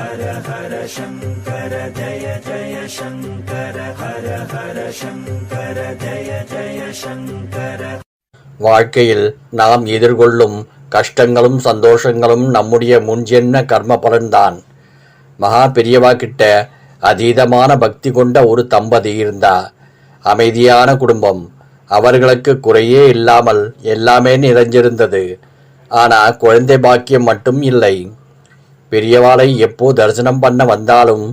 ஹர ஹர சங்கர ஜய ஜய சங்கர ஹர ஹர சங்கர ஜய ஜய சங்கர. வாழ்க்கையில் நாம் எதிர்கொள்ளும் கஷ்டங்களும் சந்தோஷங்களும் நம்முடைய முன்ஜென்ன கர்ம பலன்தான் மகா பெரியவா கிட்ட அதீதமான பக்தி கொண்ட ஒரு தம்பதி இருந்தா. அமைதியான குடும்பம். அவர்களுக்கு குறையே இல்லாமல் எல்லாமே நிறைஞ்சிருந்தது. ஆனா குழந்தை பாக்கியம் மட்டும் இல்லை. பெரியவாளை எப்போ தரிசனம் பண்ண வந்தாலும்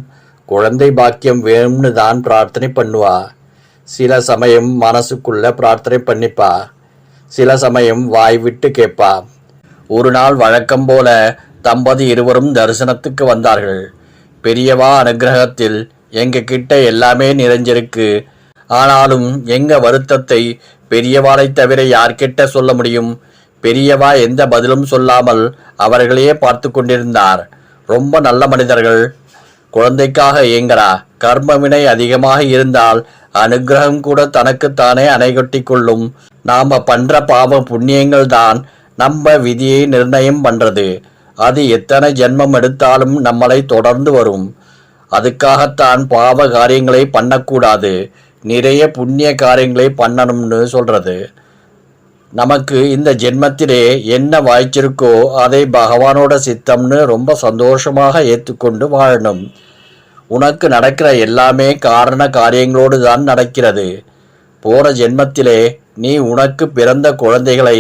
குழந்தை பாக்கியம் வேணும்னு தான் பிரார்த்தனை பண்ணுவா. சில சமயம் மனசுக்குள்ள பிரார்த்தனை பண்ணிப்பா. சில சமயம் வாய் விட்டு கேட்பா. ஒரு நாள் வழக்கம் போல தம்பதி இருவரும் தரிசனத்துக்கு வந்தார்கள். பெரியவா அனுகிரகத்தில் எங்க கிட்ட எல்லாமே நிறைஞ்சிருக்கு. ஆனாலும் எங்க வருத்தத்தை பெரியவாளை தவிர யார்கிட்ட சொல்ல முடியும்? பெரியவா எந்த பதிலும் சொல்லாமல் அவர்களையே பார்த்து கொண்டிருந்தார். ரொம்ப நல்ல மனிதர்கள். குழந்தைக்காக ஏங்கரா கர்மவினை அதிகமாக இருந்தால் அனுகிரகம் கூட தனக்குத்தானே அணைகொட்டி கொள்ளும். நாம பண்ற பாவ புண்ணியங்கள் தான் நம்ம விதியை நிர்ணயம் பண்றது. அது எத்தனை ஜென்மம் எடுத்தாலும் நம்மளை தொடர்ந்து வரும். அதுக்காகத்தான் பாவ காரியங்களை பண்ணக்கூடாது. நிறைய புண்ணிய காரியங்களை பண்ணணும்னு சொல்றது. நமக்கு இந்த ஜென்மத்திலே என்ன வாய்ச்சிருக்கோ அதை பகவானோட சித்தம்னு ரொம்ப சந்தோஷமாக ஏற்றுக்கொண்டு வாழணும். உனக்கு நடக்கிற எல்லாமே காரண காரியங்களோடு தான் நடக்கிறது. போற ஜென்மத்திலே நீ உனக்கு பிறந்த குழந்தைகளை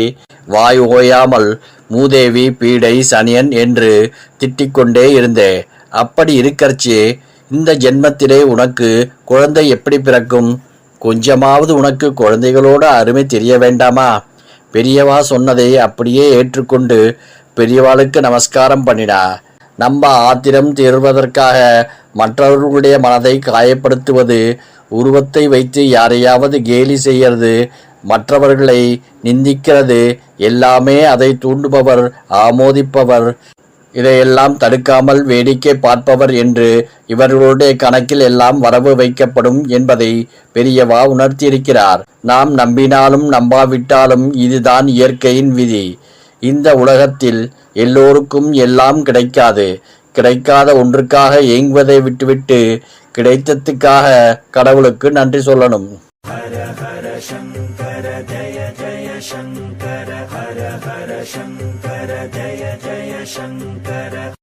வாய் ஓயாமல் மூதேவி பீடை சனியன் என்று திட்டிக்கொண்டே இருந்தே. அப்படி இருக்கறச்சே இந்த ஜென்மத்திலே உனக்கு குழந்தை எப்படி பிறக்கும்? கொஞ்சமாவது உனக்கு குழந்தைகளோட அருமை தெரிய வேண்டாமா? பெரியவா சொன்னதை அப்படியே ஏற்றுக்கொண்டு பெரியவாளுக்கு நமஸ்காரம் பண்ணிடா. நம்ம ஆத்திரம் தீர்வதற்காக மற்றவர்களுடைய மனதை காயப்படுத்துவது உருவத்தை வைத்து யாரையாவது கேலி செய்யறது மற்றவர்களை நிந்திக்கிறது எல்லாமே அதை தூண்டுபவர் ஆமோதிப்பவர். இதையெல்லாம் தடுக்காமல் வேடிக்கை பார்ப்பவர் என்று இவர்களுடைய கணக்கில் எல்லாம் வரவு வைக்கப்படும் என்பதை பெரியவா உணர்த்தியிருக்கிறார். நாம் நம்பினாலும் நம்பாவிட்டாலும் இதுதான் இயற்கையின் விதி. இந்த உலகத்தில் எல்லோருக்கும் எல்லாம் கிடைக்காது. கிடைக்காத ஒன்றுக்காக ஏங்குவதை விட்டுவிட்டு கிடைத்ததுக்காக கடவுளுக்கு நன்றி சொல்லணும். ஹர ஹர சங்கர ஜய ஜய சங்கர हर शङ्कर जय जय शङ्कर।